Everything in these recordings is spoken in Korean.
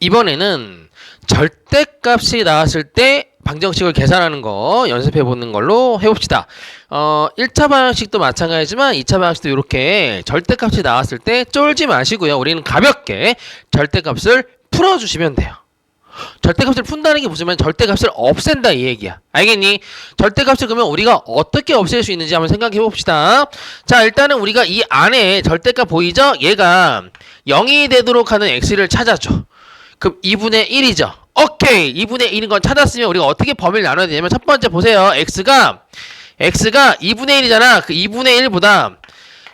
이번에는 절대값이 나왔을 때 방정식을 계산하는 거 연습해 보는 걸로 해봅시다. 어, 1차 방정식도 마찬가지지만 2차 방정식도 이렇게 절대값이 나왔을 때 쫄지 마시고요. 우리는 가볍게 절대값을 풀어주시면 돼요. 절대값을 푼다는 게 무슨? 절대값을 없앤다 이 얘기야. 알겠니? 절대값을 그러면 우리가 어떻게 없앨 수 있는지 한번 생각해 봅시다. 자, 일단은 우리가 이 안에 절대값 보이죠? 얘가 0이 되도록 하는 x를 찾아줘. 그럼 2분의 1이죠. 오케이. 2분의 1인 건 찾았으면 우리가 어떻게 범위를 나눠야 되냐면 첫 번째 보세요. x가 x가 2분의 1이잖아. 그 2분의 1보다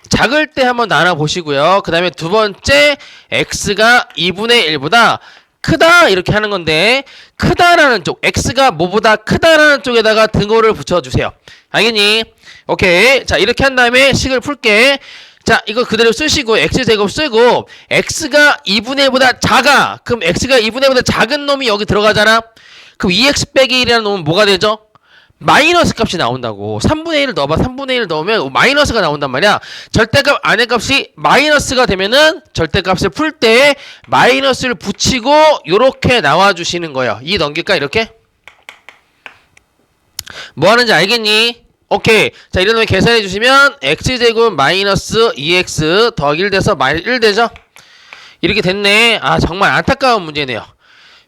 작을 때 한번 나눠 보시고요. 그 다음에 두 번째 x가 2분의 1보다 크다 이렇게 하는 건데 크다라는 쪽 x가 뭐보다 크다라는 쪽에다가 등호를 붙여주세요. 알겠니? 오케이. 자 이렇게 한 다음에 식을 풀게. 자 이거 그대로 쓰시고 x제곱 쓰고 x가 2분의 1보다 작아. 그럼 x가 2분의 1보다 작은 놈이 여기 들어가잖아. 그럼 2x 빼기 1이라는 놈은 뭐가 되죠? 마이너스 값이 나온다고 3분의 1을 넣어봐 3분의 1을 넣으면 마이너스가 나온단 말이야 절대값 안의 값이 마이너스가 되면은 절대값을 풀 때 마이너스를 붙이고 요렇게 나와주시는 거예요 이 넘길까 이렇게 뭐 하는지 알겠니? 오케이 자 이런 놈에 계산해 주시면 x제곱 마이너스 2x 더하기 1 돼서 마이 1 되죠? 이렇게 됐네 아 정말 안타까운 문제네요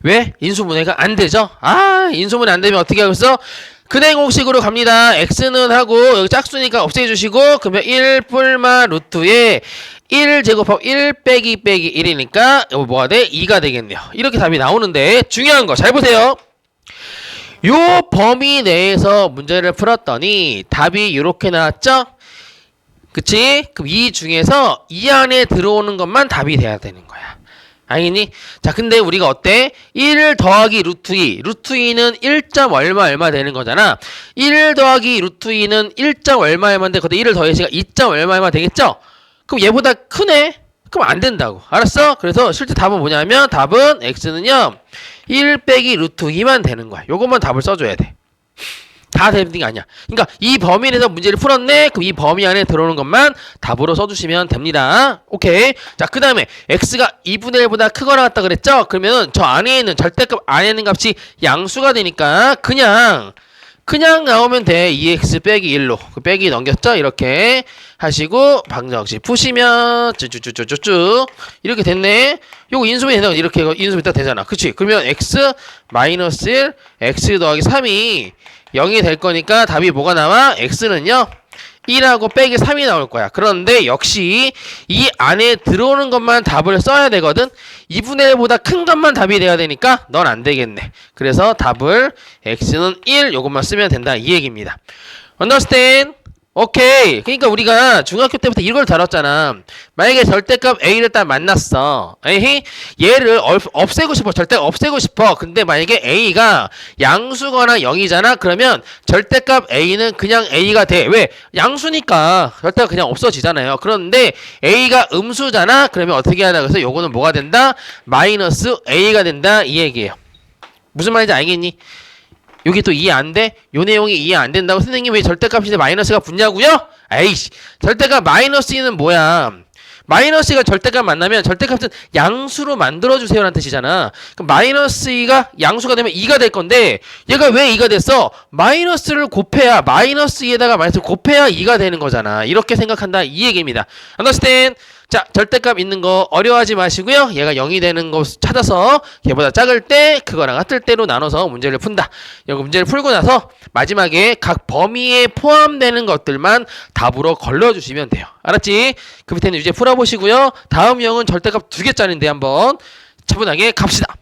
왜? 인수분해가 안 되죠? 아 인수분해 안 되면 어떻게 하겠어? 근행 공식으로 갑니다. x는 하고 여기 짝수니까 없애 주시고 그러면 1 뿔마 루트에 1 제곱하고 1 빼기 빼기 1이니까 이거 뭐가 돼? 2가 되겠네요. 이렇게 답이 나오는데 중요한 거 잘 보세요. 요 범위 내에서 문제를 풀었더니 답이 이렇게 나왔죠? 그치? 그럼 이 중에서 이 안에 들어오는 것만 답이 돼야 되는 거야. 알겠니? 자, 근데 우리가 어때? 1 더하기 루트 2. 루트 2는 1점 얼마 얼마 되는 거잖아. 1 더하기 루트 2는 1점 얼마 얼마인데 거기다 1을 더해시가 2점 얼마 얼마 되겠죠? 그럼 얘보다 크네? 그럼 안 된다고. 알았어? 그래서 실제 답은 뭐냐면 답은 x는요. 1 빼기 루트 2만 되는 거야. 요것만 답을 써줘야 돼. 다 되는 게 아니야. 그러니까 이 범위 내에서 문제를 풀었네. 그럼 이 범위 안에 들어오는 것만 답으로 써주시면 됩니다. 오케이. 자, 그 다음에 x가 2분의 1보다 크거나 같다 그랬죠? 그러면 저 안에 있는 절대값 안에 있는 값이 양수가 되니까 그냥 그냥 나오면 돼. 2x 빼기 1로. 그 빼기 넘겼죠? 이렇게 하시고 방정식 푸시면 쭈쭈쭈쭈쭈 이렇게 됐네. 요거 인수분해 되는 이렇게 인수분해 딱 되잖아. 그치? 그러면 x 마이너스 1 x 더하기 3이 0이 될 거니까 답이 뭐가 나와? x는요. 1하고 빼기 3이 나올 거야. 그런데 역시 이 안에 들어오는 것만 답을 써야 되거든. 2분의 1보다 큰 것만 답이 돼야 되니까 넌 안 되겠네. 그래서 답을 x는 1 요것만 쓰면 된다 이 얘기입니다. understand? 오케이. 그러니까 우리가 중학교 때부터 이걸 다뤘잖아. 만약에 절대값 A를 딱 만났어. 에이, 얘를 얼- 없애고 싶어. 절대 없애고 싶어. 근데 만약에 A가 양수거나 0이잖아. 그러면 절대값 A는 그냥 A가 돼. 왜? 양수니까 절대가 그냥 없어지잖아요. 그런데 A가 음수잖아. 그러면 어떻게 하나 그래서 요거는 뭐가 된다? 마이너스 A가 된다. 이 얘기예요. 무슨 말인지 알겠니? 여기 또 이해 안 돼? 요 내용이 이해 안 된다고 선생님 왜 절대값인데 마이너스가 붙냐고요? 에이씨 절대값 마이너스 2는 뭐야 마이너스 2가 절대값 만나면 절대값은 양수로 만들어주세요라는 뜻이잖아 그럼 마이너스 2가 양수가 되면 2가 될 건데 얘가 왜 2가 됐어? 마이너스를 곱해야 마이너스 2에다가 마이너스 곱해야 2가 되는 거잖아 이렇게 생각한다 이 얘기입니다 understand? 자, 절대값 있는 거 어려워하지 마시고요. 얘가 0이 되는 거 찾아서 얘보다 작을 때 그거랑 같을 때로 나눠서 문제를 푼다. 여기 문제를 풀고 나서 마지막에 각 범위에 포함되는 것들만 답으로 걸러주시면 돼요. 알았지? 그 밑에는 이제 풀어보시고요. 다음 형은 절대값 두 개짜리인데 한번 차분하게 갑시다.